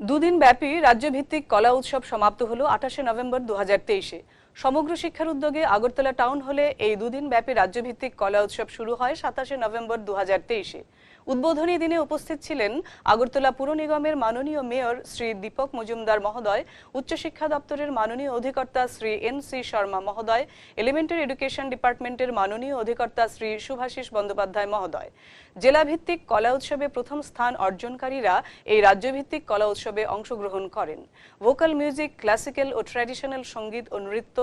দুদিন ব্যাপী রাজ্যভিত্তিক কলা উৎসব সমাপ্ত হলো আঠাশে নভেম্বর দু হাজার তেইশে। সমগ্র শিক্ষার উদ্যোগে আগরতলা টাউন হলে এই দুদিন ব্যাপী রাজ্যভিত্তিক কলা উৎসব শুরু হয় সাতাশে নভেম্বর দু তেইশে। উদ্বোধনী দিনে উপস্থিত ছিলেন আগরতলা পুর নিগমের মাননীয় মেয়র শ্রী দীপক মজুমদার মহোদয় উচ্চশিক্ষা দপ্তরের মাননীয় অধিকর্তা শ্রী এন সি শর্মা মহোদয় এলিমেন্টারি এডুকেশন ডিপার্টমেন্টের মাননীয় অধিকর্তা শ্রী শুভাশিস বন্দ্যোপাধ্যায় মহোদয়। জেলাভিত্তিক কলা উৎসবে প্রথম স্থান অর্জনকারীরা এই রাজ্যভিত্তিক কলা উৎসবে অংশগ্রহণ করেন। ভোকাল মিউজিক ক্লাসিক্যাল ও ট্র্যাডিশনাল সংগীত ও নৃত্য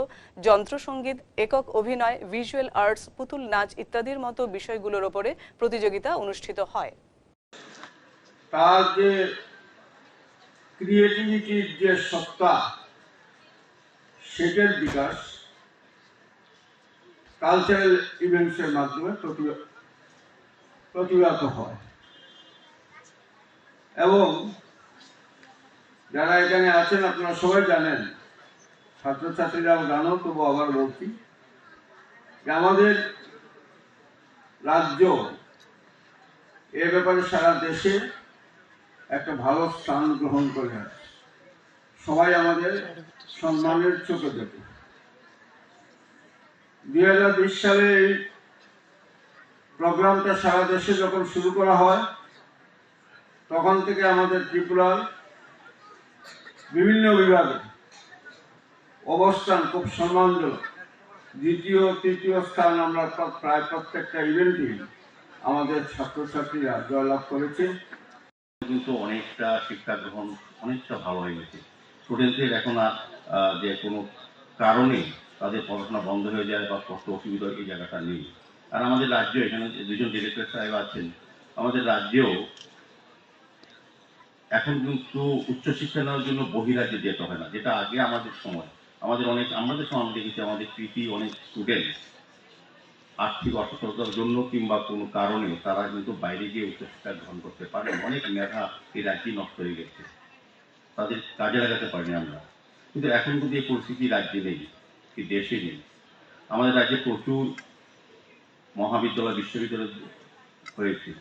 যন্ত্রসঙ্গীত একক অভিনয় ভিজুয়াল আর্টস পুতুল নাচ ইত্যাদির মতো বিষয়গুলোর ওপরে প্রতিযোগিতা অনুষ্ঠিত হয়। তার যে ক্রিয়েটিভিটির যে সত্তা, সেটার বিকাশ কালচারাল ইভেন্টসের মাধ্যমে প্রতিভাত হয়। এবং যারা এখানে আছেন আপনারা সবাই জানেন ছাত্রছাত্রীরাও জানো, তবু আবার বলছি আমাদের রাজ্য এ ব্যাপারে সারা দেশে একটা ভালো স্থান গ্রহণ করে আছে সবাই আমাদের সম্মানের চোখে দেখে। দুই হাজার বিশ সালে এই প্রোগ্রামটা সারা দেশে যখন শুরু করা হয়, তখন থেকে আমাদের ত্রিপুরার বিভিন্ন বিভাগে অবস্থান খুব সম্মানজনক। দ্বিতীয়, তৃতীয় স্থান আমরা প্র- প্রায় প্রত্যেকটা ইভেন্টেই আমাদের ছাত্রছাত্রীরা জয়লাভ করেছে। কিন্তু অনেকটা শিক্ষা গ্রহণ অনেকটা ভালো হয়ে গেছে। স্টুডেন্টদের এখন যে কোনো কারণে তাদের পড়াশোনা বন্ধ হয়ে যায় বা কষ্ট, অসুবিধা এই জায়গাটা নেই। আর আমাদের রাজ্য এখানে দুজন ডিরেক্টর সাহেব আছেন, আমাদের রাজ্যেও এখন কিন্তু উচ্চশিক্ষা নেওয়ার জন্য বহিরাজ্যে যেতে হয় না, যেটা আগে আমাদের সময়। আমাদের অনেক, আমাদের সময় আমি দেখেছি আমাদের কৃতি অনেক স্টুডেন্ট আর্থিক অসচ্ছলতার জন্য কিংবা কোনো কারণে তারা কিন্তু বাইরে গিয়ে উচ্চশিক্ষা গ্রহণ করতে পারে অনেক মেধা এই রাজ্যে নষ্ট হয়ে গেছে। তাদের কাজে লাগাতে পারিনি আমরা। কিন্তু এখন কিন্তু এই পরিস্থিতি রাজ্যে নেই, এই দেশে নেই। আমাদের রাজ্যে প্রচুর মহাবিদ্যালয়, বিশ্ববিদ্যালয় হয়েছে।